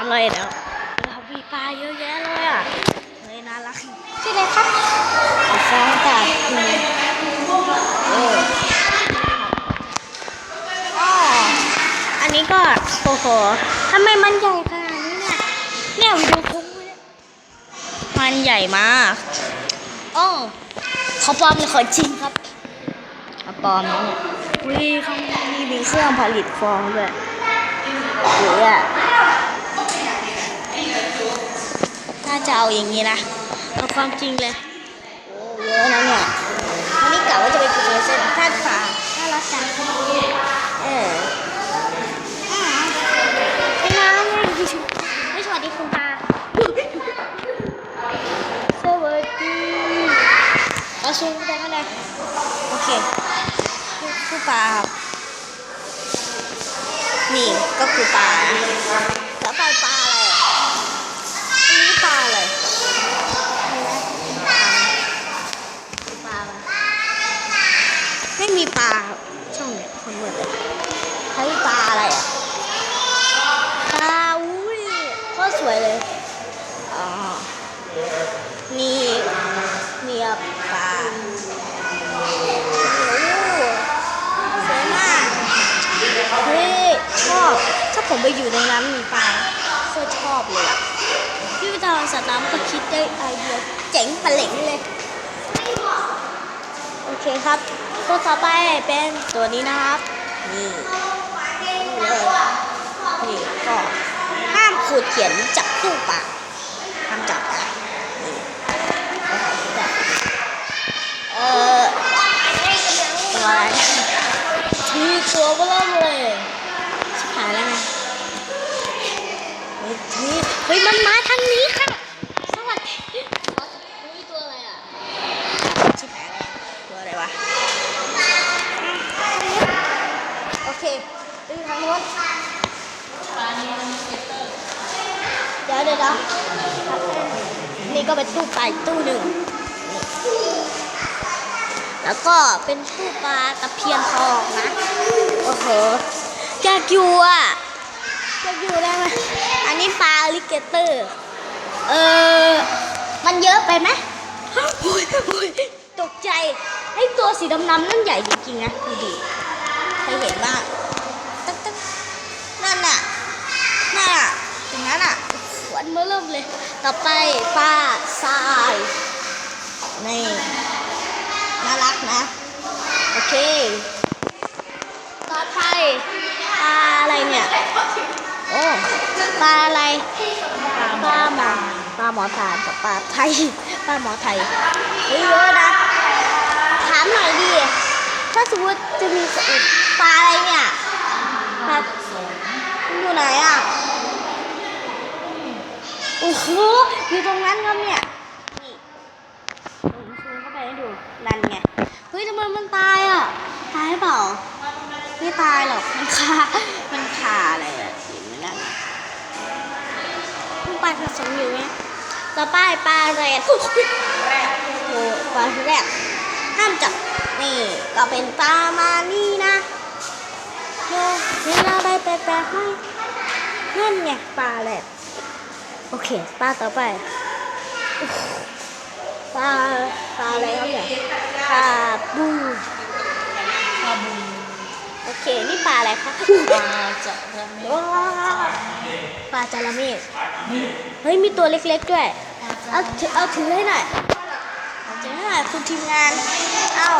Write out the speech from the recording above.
ามเลยแล้วเรามีปลาเยอะแยะเลยอะเฮ้ยน่ารักชื่ออะไรครับฟองจากอืมเอออ๋ออันนี้ก็โอ้โหทำไมมันใหญ่ขนาดนี้เนี่ยเนี่ยวิดีโอคุ้งเลยมันใหญ่มากอ๋อเขาปลอมหรือเขาจริงครับเขาปลอมนะเนี่ยวิเขามีมีเครื่องผลิตฟองด้วยหรืออะน่า จะเอาอย่างนี้นะเอาความจริงเลยโอ้เยอะนะเนี่ยวันนี้กะว่าจะไปกินเส้นท่าดป่าน่ารักจังเอออ่าไอ้น้ำเนี่ยไม่สวัสดีคุณตาสวัสดีเอาซูมไปข้างในโอเคผู้ปลาครับนี่ก็คือปลาแล้วไปปลาอะไร ปลาช่องเนี้ยคนเมืดเลยใช้ปลาอะไรอะปลาอุ้ยโคตรสวยเลยอ๋อนี่นี่ครับปลาสวยมากเฮ้ยชอบ ถ้าผมไปอยู่ในน้ำมีปลาโคตรชอบเลยอะพี่วิทยาสัตว์น้ำก็คิดได้ไอเดียเจ๋งปะเหล็งเลย โอเคครับ ตัวต่อไปเป็นตัวนี้นะครับ นี่เลยนี่ก็ห้ามขูดเขียนจับตู้ปากห้ามจับนะนี่เออตัวอะไรทีตัวเบล่มเลยชิบหายแล้วไงเฮ้ยทีเฮ้ยมันมาทางนี้ค่ะ สวัสดีอ๋ออุ้ยตัวอะไรอะ ชิบหายแล้วตัวอะไรวะ โอ เคไปดูทางโน้นเดี๋ยวเดี๋ยวเดี๋ยวนี่ก็เป็นตู้ปลาอีกตู้หนึ่งนี่แล้วก็เป็นตู้ปลาตะเพียนทองนะ โอ้โหอยากอยู่อะอยากอยู่ได้ไหมอันนี้ปลาอลิเกเตอร์ เออ มันเยอะไปไหมโอ้ยโอ้ยตกใจ ไอ้ตัวสีดำๆนั่นใหญ่จริงๆนะ ดูดิ ใครเห็นบ้างตึ๊กตึ๊กนั่นน่ะนั่นน่ะตรงนั้นอะขวนเมื่อเริ่มเลย ต่อไปปลาทรายนี่น่ารักนะ โอเค ต่อไปปลาอะไรเนี่ย โอ้ปลาอะไรปลาหมอปลาหมอทานกับปลาไทยปลาหมอไทยเยเยอะนะถามหน่อยดิ ถ้าสมมติจะมีปลาอะไรเนี่ยปลามันอยู่ไหนอะโอ้โหอยู่ตรงนั้นครับเนี่ยนี่ผมซูมเข้าไปให้ดูนั่นไงเฮ้ยทำไมมันตายอะตายเปล่าไม่ตายหรอกมันคามันคาอะไรอะเห็นนั่นน่ะปลาผสมอยู่เนี่ยต่อไปปลาแรดโอ้โหปลาแรดห้ามจับ นี่ ก็เป็นปลามานี่นะโยเวลาไปแปลกๆให้นั่นไงปลาแรดโอเคปลาต่อไปโอ้โหปลาปลาอะไรครับเนี่ยปลาบูปลาบูโอเค นี่ปลาอะไรคะปลาจะระเมว้าวปลาจาระเมฆเฮ้ยมีตัวเล็กๆด้วยเอาถือเอาถือให้หน่อยเอาถือให้หน่อยคุณทีมงานเอา